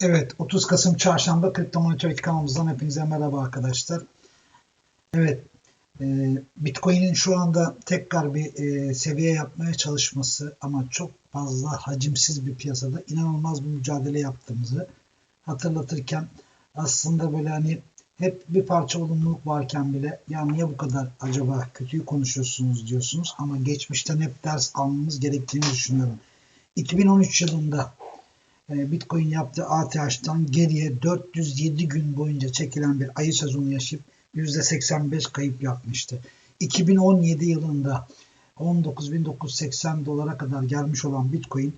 Evet, 30 Kasım Çarşamba Kripto Monitör kanalımızdan hepinize merhaba arkadaşlar. Evet, e, Bitcoin'in şu anda tekrar bir e, seviye yapmaya çalışması ama çok fazla hacimsiz bir piyasada inanılmaz bir mücadele yaptığımızı hatırlatırken aslında böyle hani hep bir parça olumluluk varken bile ya niye bu kadar acaba kötüyü konuşuyorsunuz diyorsunuz ama geçmişten hep ders almamız gerektiğini düşünüyorum. 2013 yılında Bitcoin yaptığı ATH'tan geriye 407 gün boyunca çekilen bir ayı sezonu yaşayıp %85 kayıp yapmıştı. 2017 yılında 19.980 dolara kadar gelmiş olan Bitcoin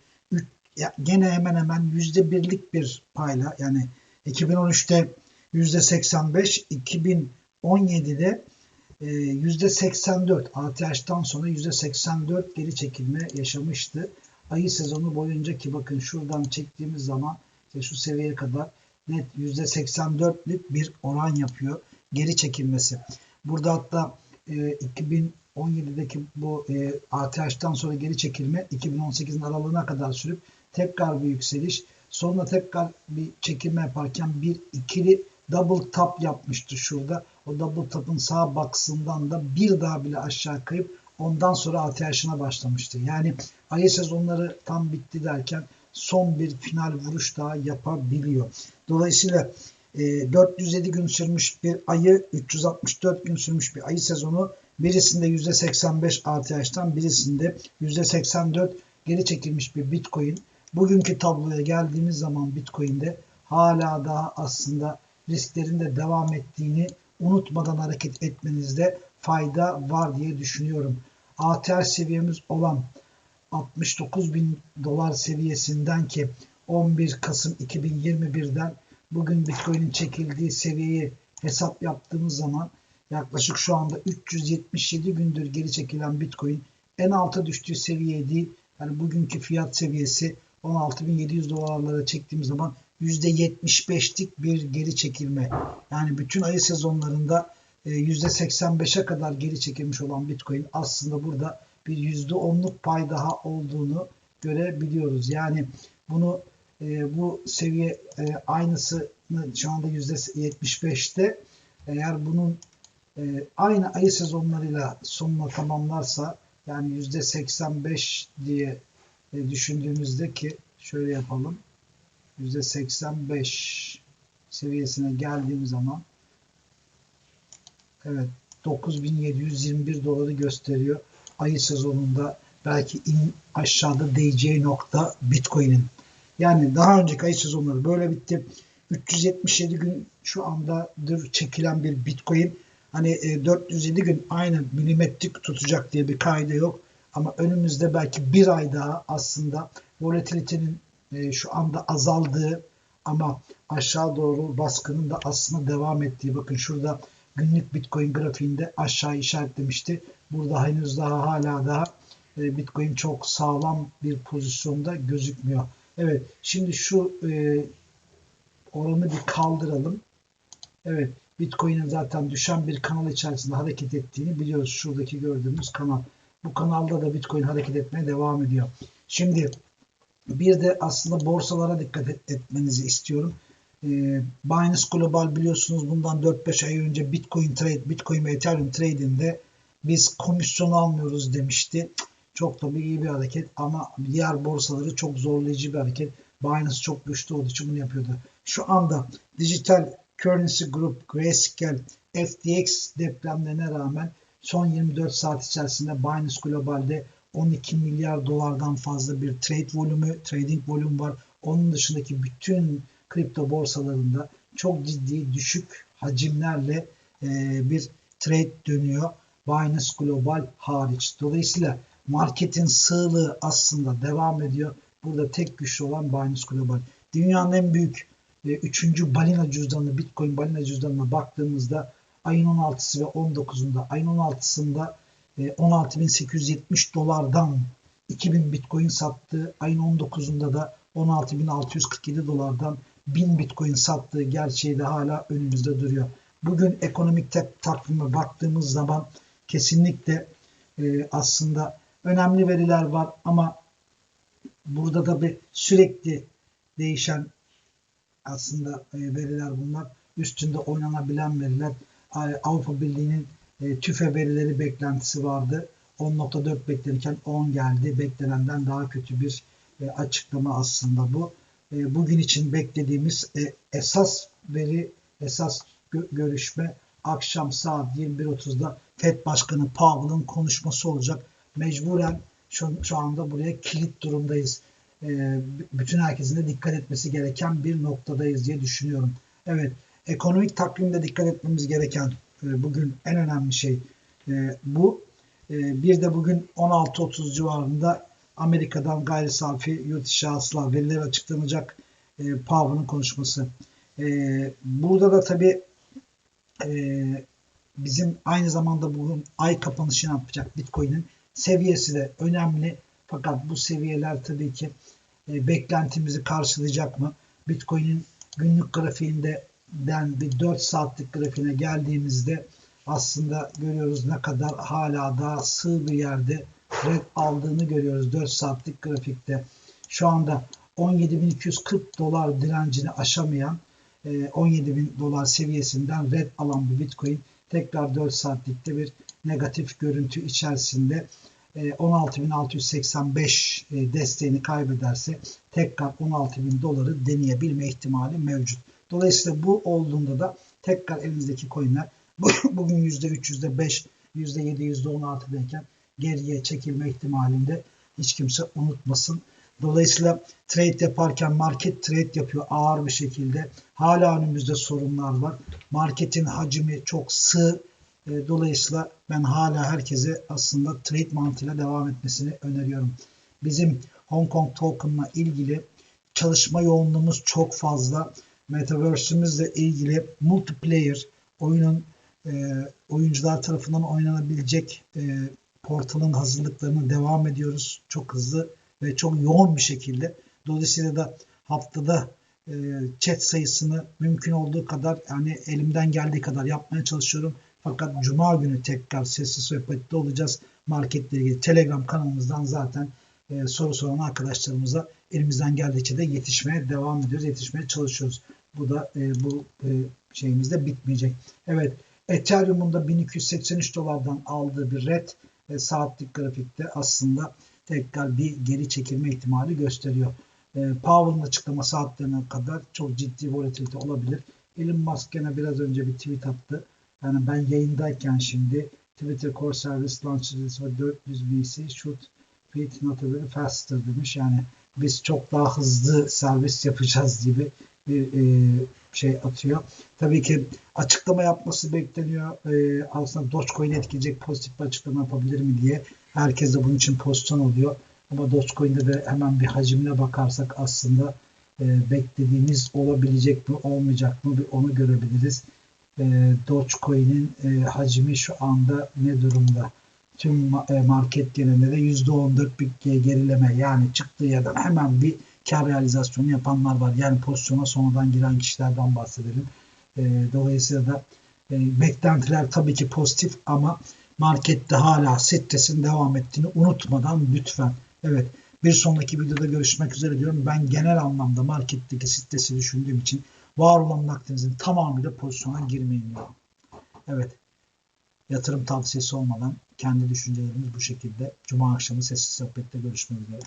gene hemen hemen %1'lik bir payla yani 2013'te %85, 2017'de %84 ATH'tan sonra %84 geri çekilme yaşamıştı ayı sezonu boyunca ki bakın şuradan çektiğimiz zaman işte şu seviyeye kadar net %84'lük bir oran yapıyor geri çekilmesi. Burada hatta e, 2017'deki bu e, ATH'tan sonra geri çekilme 2018'in aralığına kadar sürüp tekrar bir yükseliş sonra tekrar bir çekilme yaparken bir ikili double tap yapmıştı şurada. O double tap'ın sağ baksından da bir daha bile aşağı kayıp Ondan sonra ATH'ına başlamıştı. Yani ayı sezonları tam bitti derken son bir final vuruş daha yapabiliyor. Dolayısıyla e, 407 gün sürmüş bir ayı, 364 gün sürmüş bir ayı sezonu birisinde %85 ATH'tan birisinde %84 geri çekilmiş bir Bitcoin. Bugünkü tabloya geldiğimiz zaman Bitcoin'de hala daha aslında risklerin de devam ettiğini unutmadan hareket etmenizde fayda var diye düşünüyorum. ATR seviyemiz olan 69 bin dolar seviyesinden ki 11 Kasım 2021'den bugün Bitcoin'in çekildiği seviyeyi hesap yaptığımız zaman yaklaşık şu anda 377 gündür geri çekilen Bitcoin en alta düştüğü seviye değil. Yani bugünkü fiyat seviyesi 16.700 dolarlara çektiğimiz zaman %75'lik bir geri çekilme. Yani bütün ayı sezonlarında %85'e kadar geri çekilmiş olan Bitcoin aslında burada bir %10'luk pay daha olduğunu görebiliyoruz. Yani bunu e, bu seviye e, aynısı şu anda %75'te eğer bunun e, aynı ayı sezonlarıyla sonuna tamamlarsa yani %85 diye düşündüğümüzde ki şöyle yapalım %85 seviyesine geldiğim zaman Evet 9721 doları gösteriyor. Ayı sezonunda belki in aşağıda değeceği nokta Bitcoin'in. Yani daha önceki ayı sezonları böyle bitti. 377 gün şu andadır çekilen bir Bitcoin. Hani e, 407 gün aynı milimetrik tutacak diye bir kaydı yok. Ama önümüzde belki bir ay daha aslında volatilitenin e, şu anda azaldığı ama aşağı doğru baskının da aslında devam ettiği. Bakın şurada günlük Bitcoin grafiğinde aşağı işaretlemişti. Burada henüz daha hala daha e, Bitcoin çok sağlam bir pozisyonda gözükmüyor. Evet şimdi şu e, oranı bir kaldıralım. Evet Bitcoin'in zaten düşen bir kanal içerisinde hareket ettiğini biliyoruz. Şuradaki gördüğümüz kanal. Bu kanalda da Bitcoin hareket etmeye devam ediyor. Şimdi bir de aslında borsalara dikkat etmenizi istiyorum. E, Binance Global biliyorsunuz bundan 4-5 ay önce Bitcoin Trade, Bitcoin ve Ethereum Trade'inde biz komisyon almıyoruz demişti. Çok da bir iyi bir hareket ama diğer borsaları çok zorlayıcı bir hareket. Binance çok güçlü olduğu için bunu yapıyordu. Şu anda Digital Currency Group, Grayscale, FTX depremlerine rağmen son 24 saat içerisinde Binance Global'de 12 milyar dolardan fazla bir trade volümü, trading volüm var. Onun dışındaki bütün kripto borsalarında çok ciddi düşük hacimlerle e, bir trade dönüyor. Binance Global hariç. Dolayısıyla marketin sığlığı aslında devam ediyor. Burada tek güçlü olan Binance Global. Dünyanın en büyük e, üçüncü balina cüzdanı, Bitcoin balina cüzdanına baktığımızda ayın 16'sı ve 19'unda, ayın 16'sında e, 16.870 dolardan 2000 Bitcoin sattı. Ayın 19'unda da 16.647 dolardan 1000 Bitcoin sattığı gerçeği de hala önümüzde duruyor. Bugün ekonomik takvime baktığımız zaman kesinlikle e, aslında önemli veriler var ama burada da bir sürekli değişen aslında e, veriler bunlar. Üstünde oynanabilen veriler. Avrupa Birliği'nin e, tüfe verileri beklentisi vardı. 10.4 beklenirken 10 geldi. Beklenenden daha kötü bir e, açıklama aslında bu. E, bugün için beklediğimiz e, esas veri, esas gö görüşme akşam saat 21.30'da FED Başkanı Powell'ın konuşması olacak. Mecburen şu, şu anda buraya kilit durumdayız. E, bütün herkesin de dikkat etmesi gereken bir noktadayız diye düşünüyorum. Evet, ekonomik takvimde dikkat etmemiz gereken bugün en önemli şey bu. Bir de bugün 16.30 civarında Amerika'dan gayri safi yurt içi hasıla verileri açıklanacak e, Powell'ın konuşması. E, burada da tabii e, bizim aynı zamanda bugün ay kapanışını yapacak Bitcoin'in seviyesi de önemli. Fakat bu seviyeler tabii ki e, beklentimizi karşılayacak mı? Bitcoin'in günlük grafiğinde den bir 4 saatlik grafiğine geldiğimizde aslında görüyoruz ne kadar hala daha sığ bir yerde red aldığını görüyoruz 4 saatlik grafikte. Şu anda 17.240 dolar direncini aşamayan 17.000 e, dolar seviyesinden red alan bir Bitcoin tekrar 4 saatlikte bir negatif görüntü içerisinde 16.685 e, e, desteğini kaybederse tekrar 16.000 doları deneyebilme ihtimali mevcut. Dolayısıyla bu olduğunda da tekrar elinizdeki coinler bugün %3, %5, %7, %16'dayken geriye çekilme ihtimalinde hiç kimse unutmasın. Dolayısıyla trade yaparken market trade yapıyor ağır bir şekilde. Hala önümüzde sorunlar var. Marketin hacmi çok sığ. E, dolayısıyla ben hala herkese aslında trade mantığıyla devam etmesini öneriyorum. Bizim Hong Kong token'la ilgili çalışma yoğunluğumuz çok fazla. Metaverse'ümüzle ilgili multiplayer oyunun e, oyuncular tarafından oynanabilecek e, portalın hazırlıklarına devam ediyoruz. Çok hızlı ve çok yoğun bir şekilde. Dolayısıyla da haftada e, chat sayısını mümkün olduğu kadar yani elimden geldiği kadar yapmaya çalışıyorum. Fakat cuma günü tekrar sessiz sohbette olacağız. Marketle ilgili Telegram kanalımızdan zaten e, soru soran arkadaşlarımıza elimizden geldiğince de yetişmeye devam ediyoruz. Yetişmeye çalışıyoruz. Bu da e, bu e, şeyimiz bitmeyecek. Evet Ethereum'un da 1283 dolardan aldığı bir red e, saatlik grafikte aslında tekrar bir geri çekilme ihtimali gösteriyor. E, Powell'ın açıklama saatlerine kadar çok ciddi volatilite olabilir. Elon Musk gene biraz önce bir tweet attı. Yani ben yayındayken şimdi Twitter Core Service launches for 400 BC should fit notably faster demiş. Yani biz çok daha hızlı servis yapacağız gibi bir e, şey atıyor. Tabii ki açıklama yapması bekleniyor. E, aslında Dogecoin'i etkileyecek pozitif bir açıklama yapabilir mi diye. Herkes de bunun için pozisyon oluyor. Ama Dogecoin'de de hemen bir hacimine bakarsak aslında e, beklediğimiz olabilecek mi olmayacak mı bir onu görebiliriz. E, Dogecoin'in e, hacmi şu anda ne durumda? Tüm e, market genelinde de %14 bir gerileme yani çıktığı yerden hemen bir kar realizasyonu yapanlar var. Yani pozisyona sonradan giren kişilerden bahsedelim. E, dolayısıyla da e, beklentiler tabii ki pozitif ama markette hala stresin devam ettiğini unutmadan lütfen. Evet bir sonraki videoda görüşmek üzere diyorum. Ben genel anlamda marketteki stresi düşündüğüm için var olan nakdinizin tamamıyla pozisyona girmeyin diyorum. Evet yatırım tavsiyesi olmadan kendi düşüncelerimiz bu şekilde. Cuma akşamı sessiz sohbette görüşmek üzere.